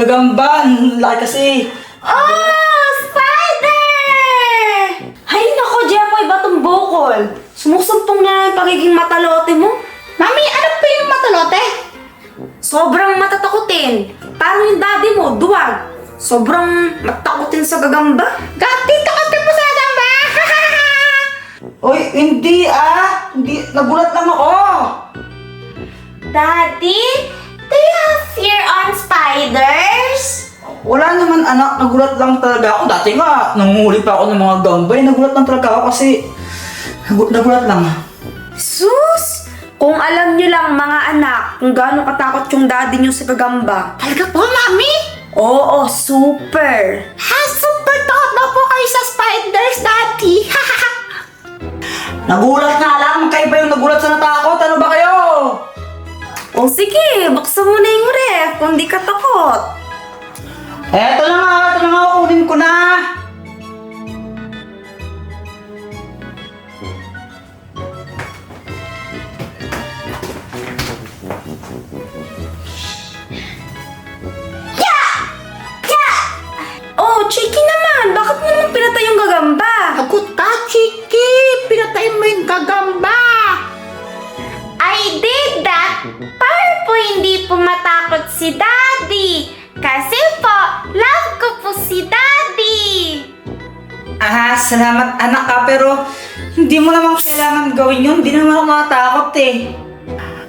gagamba. Ang Laki kasi. Oh, spider! Hay nako, Jepoy, batong bukol. Sumusumpong na yung pagiging matalote mo. Mami, ano pa yung matalote? Sobrang matatakutin. Parang yung daddy mo, duwag. Sobrang matakutin sa gagamba. Gati, takot mo sa gamba! Oy, hindi ah. Hindi, nagulat lang ako. Daddy, do you have fear on spiders? Wala naman anak, nagulat lang talaga ako. Dati nga, nangunguli pa ako ng mga gambay. Nagulat lang talaga ako kasi... Nagu- nagulat lang. Sus! Kung alam niyo lang mga anak kung gaano katakot yung daddy niyo sa gagamba. Talaga po, Mami? Oo, super! Ha, super takot na po kayo sa spiders, Daddy! Nagulat nga lang. Magkaiba yung nagulat sa natakot. Ano ba kayo? O sige, buksan mo na yung ref kung di ka takot. Eto na nga, eto na nga, kunin ko na. Oh, Chiki naman! Bakit mo naman pinatay yung gagamba? Agot ka, Chiki! Pinatay mo yung gagamba! I did that para po hindi po matakot si Daddy. Kasi po, love ko po si Daddy. Ah, salamat anak ka, pero hindi mo naman kailangan gawin yun. Hindi naman ako natatakot eh.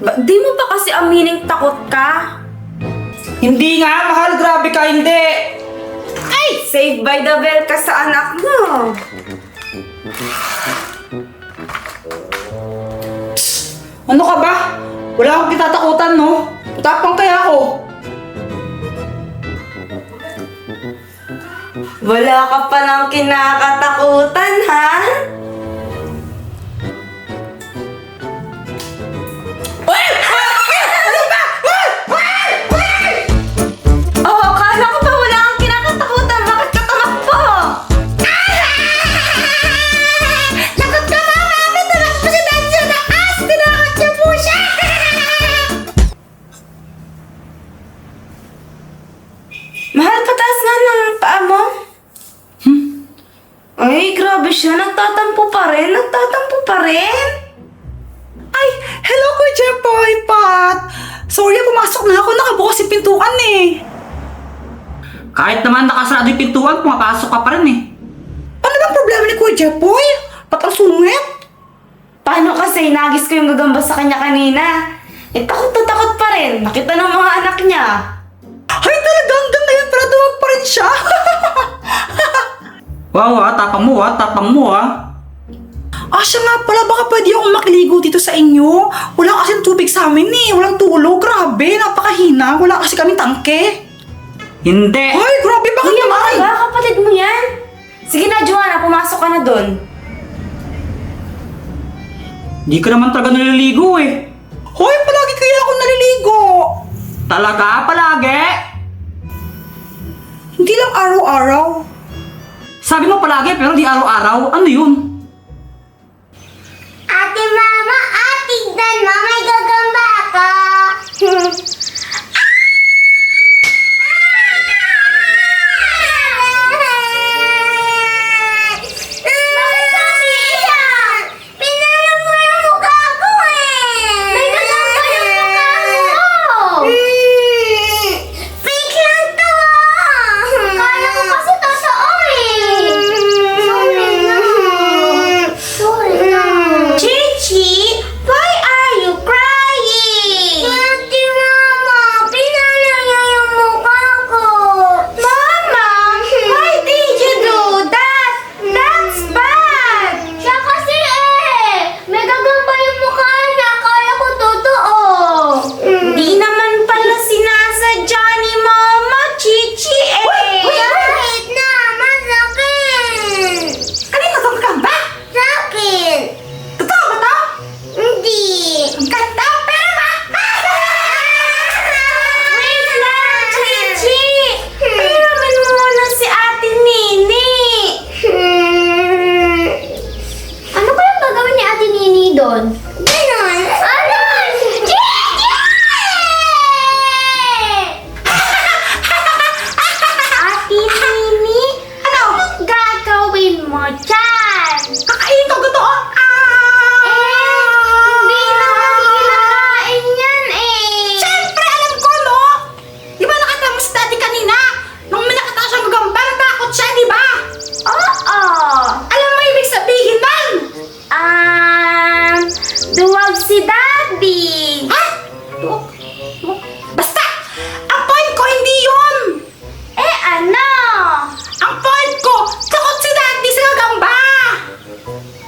Ba, di mo ba kasi amining takot ka? Hindi nga, mahal. Grabe ka, hindi. Ay, saved by the bell ka sa anak mo. Ano ka ba? Wala akong kitatakutan, no? Tapang kaya ako. Wala ka pa ng kinakatakutan, ha? Pumapasok ka pa rin eh. Ano bang problema ni Kuya Jepoy? Ba't ang sungit? Paano kasi nagis ko yung gagamba sa kanya kanina? Eh, takot na takot pa rin. Nakita ng mga anak niya. Ay, talaga hanggang ngayon, pero duwag pa rin siya. wow, ah, tapang mo ah, tapang mo ah. Ah, siya nga pala, baka pwede akong makiligo dito sa inyo. Wala kasing tubig sa amin eh. Walang tulog. Grabe, napakahina. Wala kasi kami tangke. Hindi. Ay, grabe, bakit Kuya, naman? ba? Kapatid mo yan? Sige na, Joanna. Pumasok ka na doon. Hindi ka naman talaga naliligo eh. Hoy, palagi kaya ako naliligo. Talaga? Palagi? Hindi lang araw-araw. Sabi mo palagi pero di araw-araw. Ano yun?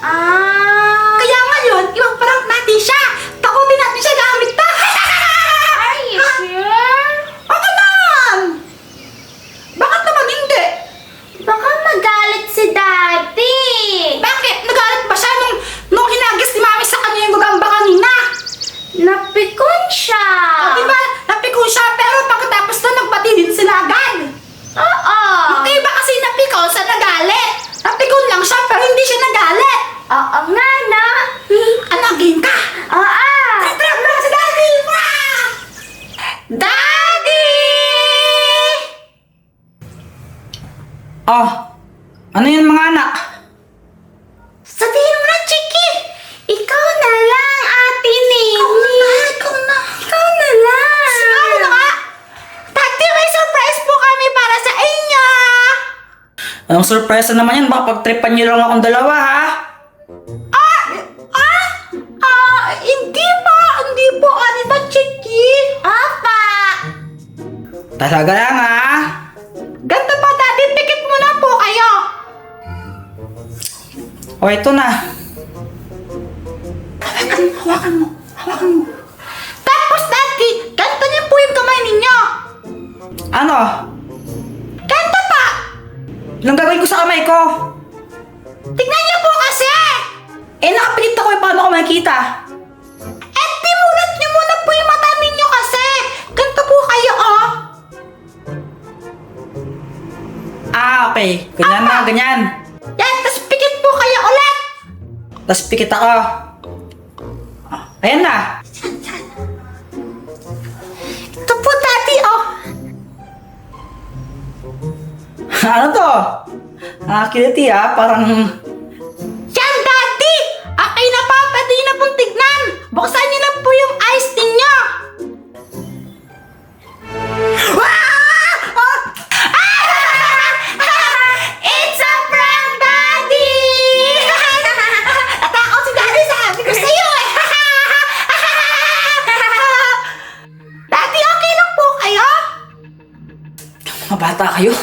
Ah. Anong surprise na naman yan? Baka pagtripan niyo lang akong dalawa, ha? Ah! Ah! Ah! Hindi po! Hindi po, Anita Chiki! Apa! Talaga lang, ha? Ganto po, Daddy! Pikit mo na po kayo! O, ito na. Hawakan mo, hawakan mo, hawakan mo. Tapos, Daddy, ganto niyo po yung kamay ninyo. Ano? Ah, okay. Ganyan na, ganyan. Yan, tapos pikit po kayo ulit. Tapos pikit ako. Ah, Ayan na. Ito po, Daddy, oh. ano to? Ah, kiliti ha. Parang... Yan, Daddy! Okay na pa, pwede na pong tignan. Buksan niyo Mga bata kayo.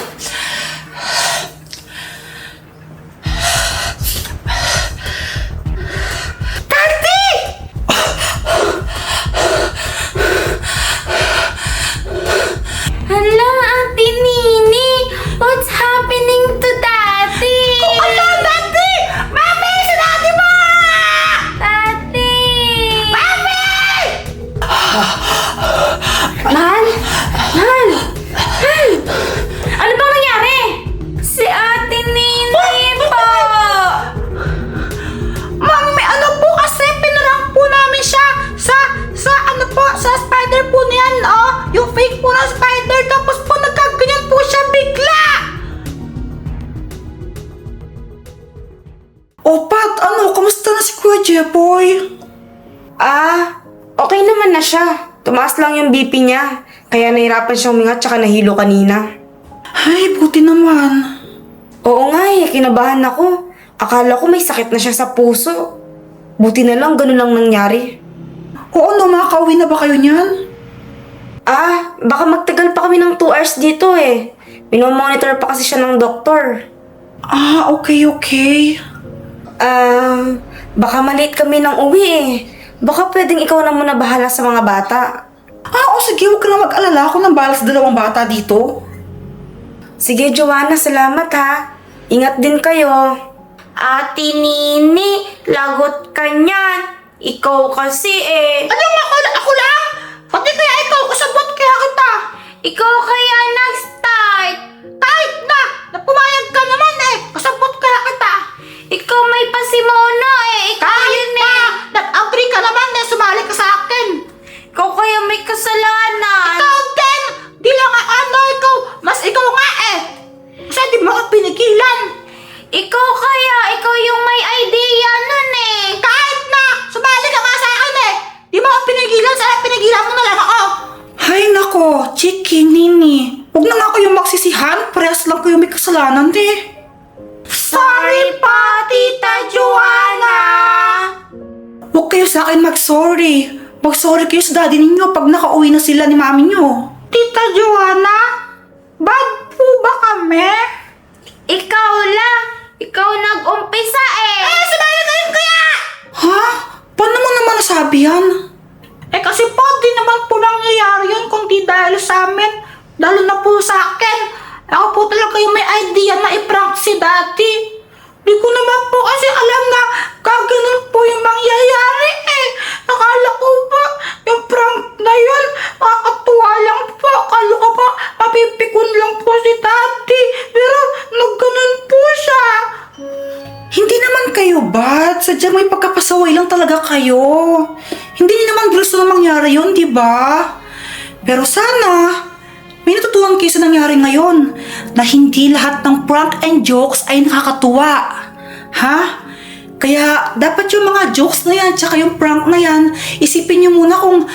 O, Pat, ano? Kamusta na si Kuya Jepoy? Ah, okay naman na siya. Tumaas lang yung BP niya. Kaya nahirapan siyang umingat tsaka nahilo kanina. Ay, buti naman. Oo nga eh, kinabahan ako. Akala ko may sakit na siya sa puso. Buti na lang, ganun lang nangyari. Oo, no, makakauwi na ba kayo niyan? Ah, baka magtagal pa kami ng 2 hours dito eh. Minomonitor pa kasi siya ng doktor. Ah, okay, okay. Ah, baka malate kami ng uwi eh. Baka pwedeng ikaw na muna bahala sa mga bata. Ah, o sige, huwag ka na mag-alala. Ako nang balas dalawang bata dito. Sige, Joanna, salamat ha. Ingat din kayo. Ate Nini, lagot ka niyan. Ikaw kasi eh. Ano nga ako, ako lang? Pati kaya ikaw, kasabot kaya kita. Ikaw Ikaw Huwag kayo sa akin mag-sorry. Mag-sorry kayo sa daddy ninyo pag nakauwi na sila ni mami nyo. Tita Joanna, bad po ba kami? Ikaw lang. Ikaw nag-umpisa eh. Eh, sumali kayo kaya! Ha? Paano mo naman nasabi yan? Eh kasi po, di naman po nangyayari yun kung di dahil sa amin. Lalo na po sa akin. Ako po talaga yung may idea na i-prank si Daddy. Di ko naman po kasi alam na kaganon po yung mangyayari bad. Sadyang may pagkapasaway lang talaga kayo. Hindi niyo naman gusto na mangyari yun, di ba? Pero sana, may natutunan kayo sa nangyari ngayon na hindi lahat ng prank and jokes ay nakakatuwa. Ha? Kaya dapat yung mga jokes na yan tsaka yung prank na yan, isipin nyo muna kung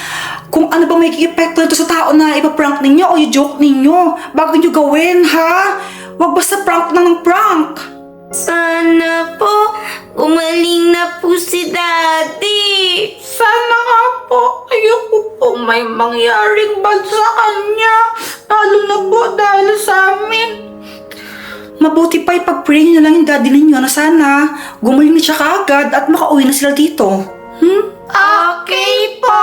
kung ano ba may epekto nito sa tao na ipaprank ninyo o i-joke ninyo bago nyo gawin, ha? Huwag basta prank na ng prank. Sana po, umaling na po si Daddy. Sana nga po, ayoko po may mangyaring bad sa kanya. Lalo na po dahil sa amin. Mabuti pa ipag-pray niyo na lang yung daddy ninyo na sana gumaling na siya kaagad at makauwi na sila dito. Hmm? Okay po.